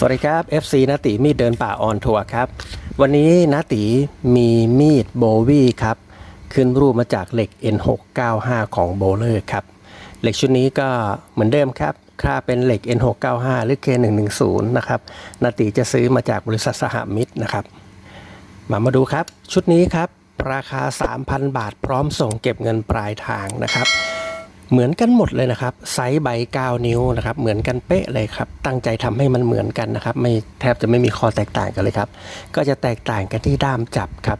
สวัสดีครับ FC นาติมีดเดินป่าออนทัวร์ครับ วันนี้นาติมีมีดโบวี่ครับ ขึ้นรูปมาจากเหล็ก N695 ของโบเลอร์ครับ เหล็กชุดนี้ก็เหมือนเดิมครับ ค่าเป็นเหล็ก N695 หรือ K110 นะครับนาติจะซื้อมาจากบริษัทสหมิตรนะครับ มามาดูครับ ชุดนี้ครับ ราคา 3,000 บาทพร้อมส่งเก็บเงินปลายทางนะครับ เหมือนกันหมดเลยนะครับไซส์ใบ9นิ้วนะครับเหมือนกันเป๊ะเลยครับตั้งใจทำให้มันเหมือนกันนะครับไม่แทบจะไม่มีข้อแตกต่างกันเลยครับ ก็จะแตกต่างกันที่ด้ามจับครับ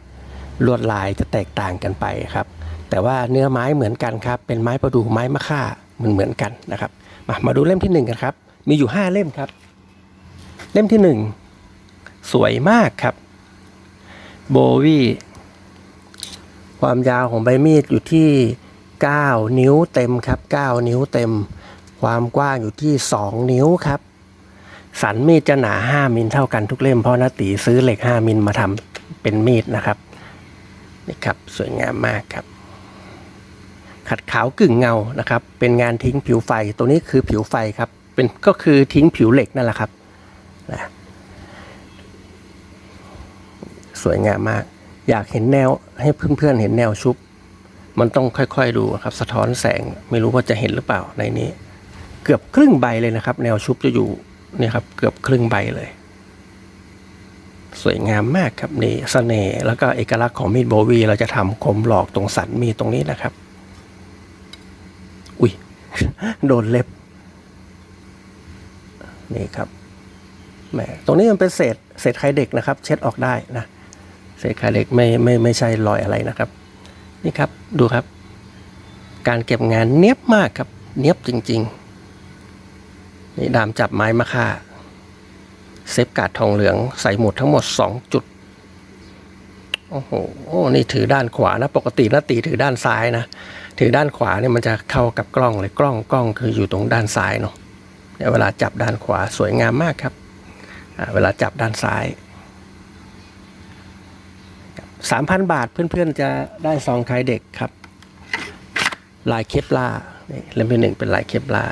ลวดลายจะแตกต่างกันไปครับ แต่ว่าเนื้อไม้เหมือนกันครับ เป็นไม้ประดู่ไม้มะค่าเหมือนเหมือนกันนะครับมามาดูเล่มที่หนึ่งกันครับ มีอยู่ 5 เล่มครับ เล่มที่หนึ่งสวยมากครับโบวี่ความยาวของใบมีดอยู่ที่ 9 นิ้วเต็มครับ 9 นิ้วเต็ม ความกว้างอยู่ที่ 2 นิ้วครับ สันมีดจะหนา 5 มิลเท่ากันทุกเล่มเพราะนาตีซื้อเหล็ก 5 มิลมาทำเป็นมีดนะครับนี่ครับสวยงามมากครับ ขัดขาวกึ่งเงานะครับ เป็นงานทิ้งผิวไฟตัวนี้คือผิวไฟครับเป็นก็คือทิ้งผิวเหล็กนั่นแหละครับนะสวยงามมาก อยากเห็นแนวให้เพื่อนๆเห็นแนวชุบ มันต้องค่อยๆดูครับสะท้อนแสงไม่รู้ว่าจะเห็นหรือเปล่าในนี้ เกือบครึ่งใบเลยนะครับ แนวชุบจะอยู่เนี่ยครับเกือบครึ่งใบเลย สวยงามมากครับนี่เสน่ห์แล้วก็เอกลักษณ์ของมีดโบวีเราจะทำคมหลอกตรงสันมีดตรงนี้นะครับ อุ้ยโดนเล็บ นี่ครับแหมตรงนี้มันเป็นเศษเศษไข่เด็กนะครับ เช็ดออกได้นะเศษไข่เด็กไม่ไม่ไม่ใช่รอยอะไรนะครับ นี่ครับดูครับ การเก็บงานเนียบมากครับ เนียบจริง ๆ นี่ดามจับไม้มะค่าเซฟกาดทองเหลืองใส่หมดทั้งหมด 2 จุด โอ้โหโอ้นี่ถือด้านขวานะ ปกตินาตีถือด้านซ้ายนะ ถือด้านขวาเนี่ยมันจะเข้ากับกล้องเลยกล้องกล้องคืออยู่ตรงด้านซ้ายเนาะเวลาจับด้านขวาสวยงามมากครับ เวลาจับด้านซ้าย 3,000 บาทเพื่อนๆจะได้ซองคลายเด็กครับ ลายเคปลานี่เล่มที่หนึ่งเป็นลายเคปลา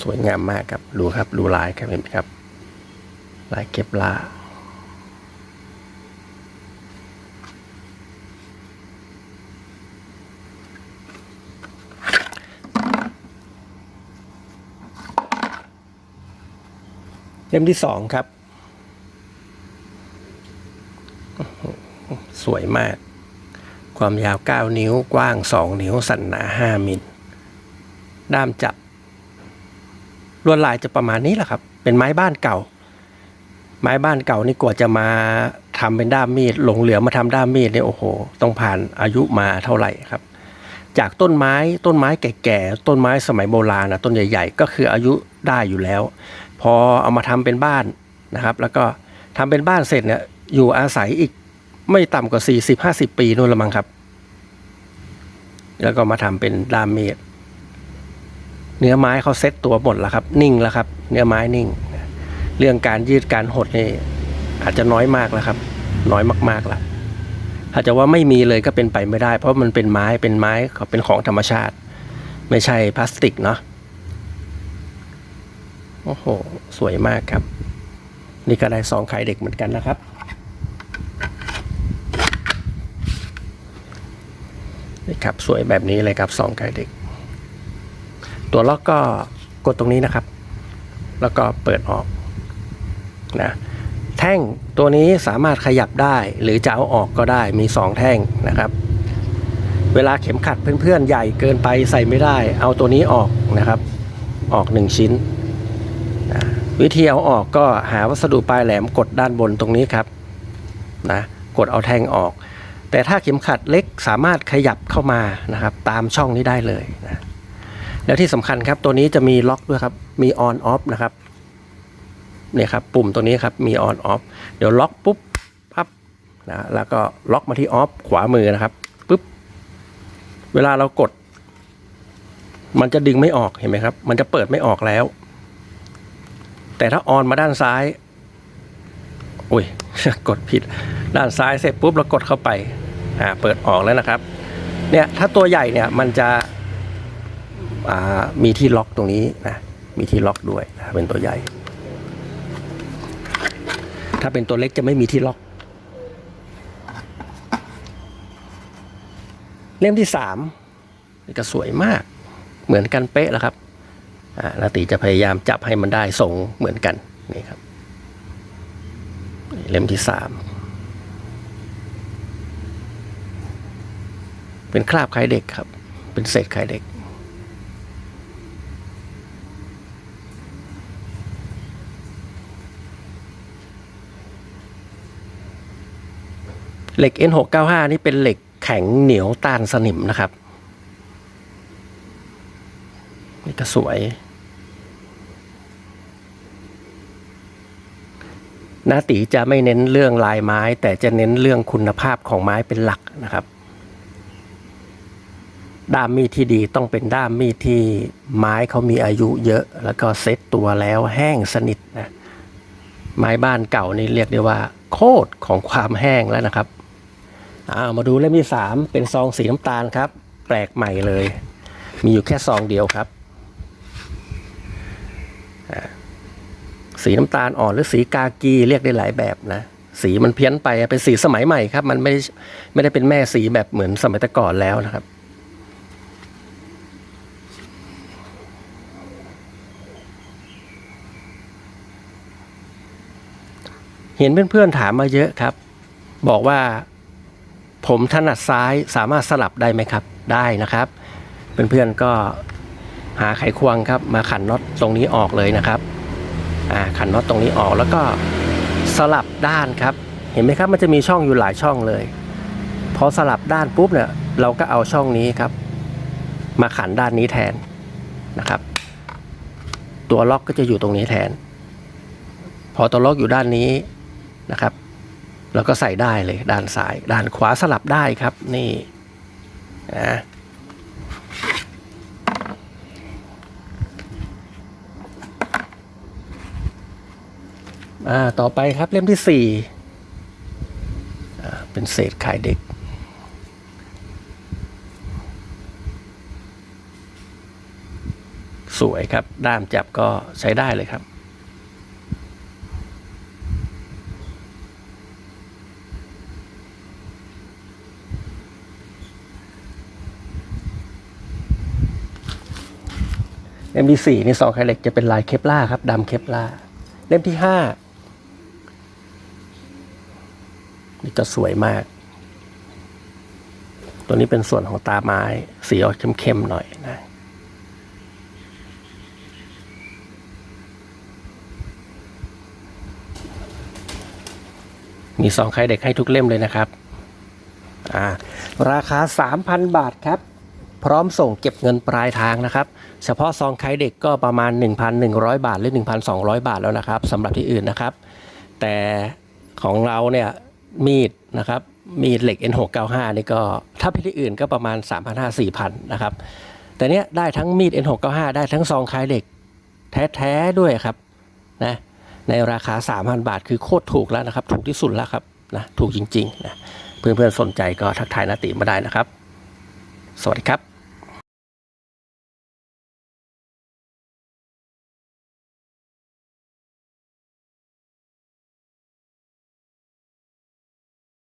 สวยงามมากครับ ดูครับ ดูลายครับเห็นไหมครับ ลายเคปลา เล่มที่สองครับ สวยมาก ความยาว 9 นิ้วกว้าง 2 นิ้ว สันหนา 5 มิล ด้ามจับ ลวดลายจะประมาณนี้แหละครับ เป็นไม้บ้านเก่า ไม้บ้านเก่านี่กว่าจะมาทำเป็นด้ามมีดหลงเหลือมาทำด้ามมีดเนี่ยโอ้โห ต้องผ่านอายุมาเท่าไหร่ครับ จากต้นไม้ต้นไม้แก่ๆต้นไม้สมัยโบราณนะต้นใหญ่ ๆ ก็คืออายุได้อยู่แล้ว พอเอามาทำเป็นบ้านนะครับ แล้วก็ทำเป็นบ้านเสร็จเนี่ยอยู่อาศัยอีกไม่ต่ำกว่า 40 50 ปีนู่นละมั้งครับ แล้วก็มาทำเป็นดามเมดเนื้อไม้เขาเซ็ตตัวหมดแล้วครับ นิ่งแล้วครับ เนื้อไม้นิ่ง เรื่องการยืดการหดนี่อาจจะน้อยมากแล้วครับ น้อยมากๆแล้วถ้าจะว่าไม่มีเลยก็เป็นไปไม่ได้ เพราะมันเป็นไม้เป็นไม้เขาเป็นของธรรมชาติ ไม่ใช่พลาสติกเนาะ โอ้โห สวยมากครับ นี่ก็ได้สองไข่เด็กเหมือนกันนะครับ นี่ครับสวยแบบนี้เลยครับสองไข่เด็ก ตัวล็อกก็กดตรงนี้นะครับ แล้วก็เปิดออกนะแท่งตัวนี้สามารถขยับได้หรือจะเอาออกก็ได้มี 2 แท่งนะครับ เวลาเข็มขัดเพื่อนๆใหญ่เกินไปใส่ไม่ได้ เอาตัวนี้ออกนะครับ ออก 1 ชิ้น วิธีเอาออกก็หาวัสดุปลายแหลมกดด้านบนตรงนี้ครับนะกดเอาแทงออก แต่ถ้าเข็มขัดเล็กสามารถขยับเข้ามานะครับ ตามช่องนี้ได้เลยนะแล้วที่สำคัญครับตัวนี้จะมีล็อกด้วยครับ มี on off นะครับเนี่ยครับปุ่มตัวนี้ครับมี on off เดี๋ยวล็อกปุ๊บปั๊บนะแล้วก็ล็อกมาที่ off ขวามือนะครับปุ๊บเวลาเรากด มันจะดึงไม่ออกเห็นไหมครับ มันจะเปิดไม่ออกแล้ว แต่ถ้าออนมาด้านซ้ายอุ้ยกดผิดด้านซ้ายเสร็จปุ๊บเรากดเข้าไปอ่าเปิดออกแล้วนะครับเนี่ยถ้าตัวใหญ่เนี่ยมันจะมีที่ล็อกตรงนี้นะมีที่ล็อกด้วยนะเป็นตัวใหญ่ ถ้าเป็นตัวเล็กจะไม่มีที่ล็อก เล่มที่สามก็สวยมากเหมือนกันเป๊ะแล้วครับ นาตีจะพยายามจับให้มันได้ทรงเหมือนกันนี่ครับเล่มที่สามเป็นคราบไข่เด็กครับ เป็นเศษไข่เด็ก เหล็ก N695 นี่เป็นเหล็กแข็งเหนียวต้านสนิมนะครับ นี่ก็สวย นาตีจะไม่เน้นเรื่องลายไม้ แต่จะเน้นเรื่องคุณภาพของไม้เป็นหลักนะครับ ด้ามมีดที่ดีต้องเป็นด้ามมีดที่ไม้เขามีอายุเยอะ แล้วก็เซ็ตตัวแล้วแห้งสนิทนะไม้บ้านเก่านี่เรียกได้ว่า โคตรของความแห้งแล้วนะครับอามาดูเล่มที่สามเป็นซองสีน้ำตาลครับ แปลกใหม่เลย มีอยู่แค่ซองเดียวครับ สีน้ำตาลอ่อนหรือสีกากีเรียกได้หลายแบบนะ สีมันเพี้ยนไปเป็นสีสมัยใหม่ครับ มันไม่ไม่ได้เป็นแม่สีแบบเหมือนสมัยแต่ก่อนแล้วนะครับเห็นเพื่อนๆถามมาเยอะครับ บอกว่าผมถนัดซ้ายสามารถสลับได้ไหมครับ ได้นะครับ เพื่อนๆก็ หาไขควงครับ มาขันน็อตตรงนี้ออกเลยนะครับอ่าขันน็อตตรงนี้ออกแล้วก็สลับด้านครับ เห็นไหมครับมันจะมีช่องอยู่หลายช่องเลยพอสลับด้านปุ๊บเนี่ยเราก็เอาช่องนี้ครับ มาขันด้านนี้แทนนะครับ ตัวล็อกก็จะอยู่ตรงนี้แทน พอตัวล็อกอยู่ด้านนี้นะครับแล้วก็ใส่ได้เลยด้านซ้าย ด้านขวาสลับได้ครับ นี่นะ อ่าต่อไปครับเล่มที่สี่เป็นเศษขายเด็ก สวยครับ ด้ามจับก็ใช้ได้เลยครับ เล่มที่สี่นี่สองไคเหล็กจะเป็นลายเคปล่าครับดำเคปล่าเล่มที่ห้า นี่ก็สวยมาก ตัวนี้เป็นส่วนของตาไม้ สีออกเข้มๆหน่อยนะมีสองไข่เด็กให้ทุกเล่มเลยนะครับ อ่า ราคา 3,000 บาทครับ พร้อมส่งเก็บเงินปลายทางนะครับ เฉพาะซองไข่เด็กก็ประมาณ 1,100 บาท หรือ 1,200 บาทแล้วนะครับสำหรับที่อื่นนะครับ แต่ของเราเนี่ย มีดนะครับ มีดเหล็ก N695 นี่ก็ถ้าไปที่อื่นก็ประมาณ 3,500-4,000 นะครับ แต่เนี้ยได้ทั้งมีด N695 ได้ทั้งซองไข่เด็ก แท้ๆด้วยครับนะในราคา 3,000 บาทคือโคตรถูกแล้วนะครับ ถูกที่สุดแล้วครับนะถูกจริงๆนะเพื่อนๆสนใจก็ทักทายนาติมาได้นะครับ สวัสดีครับ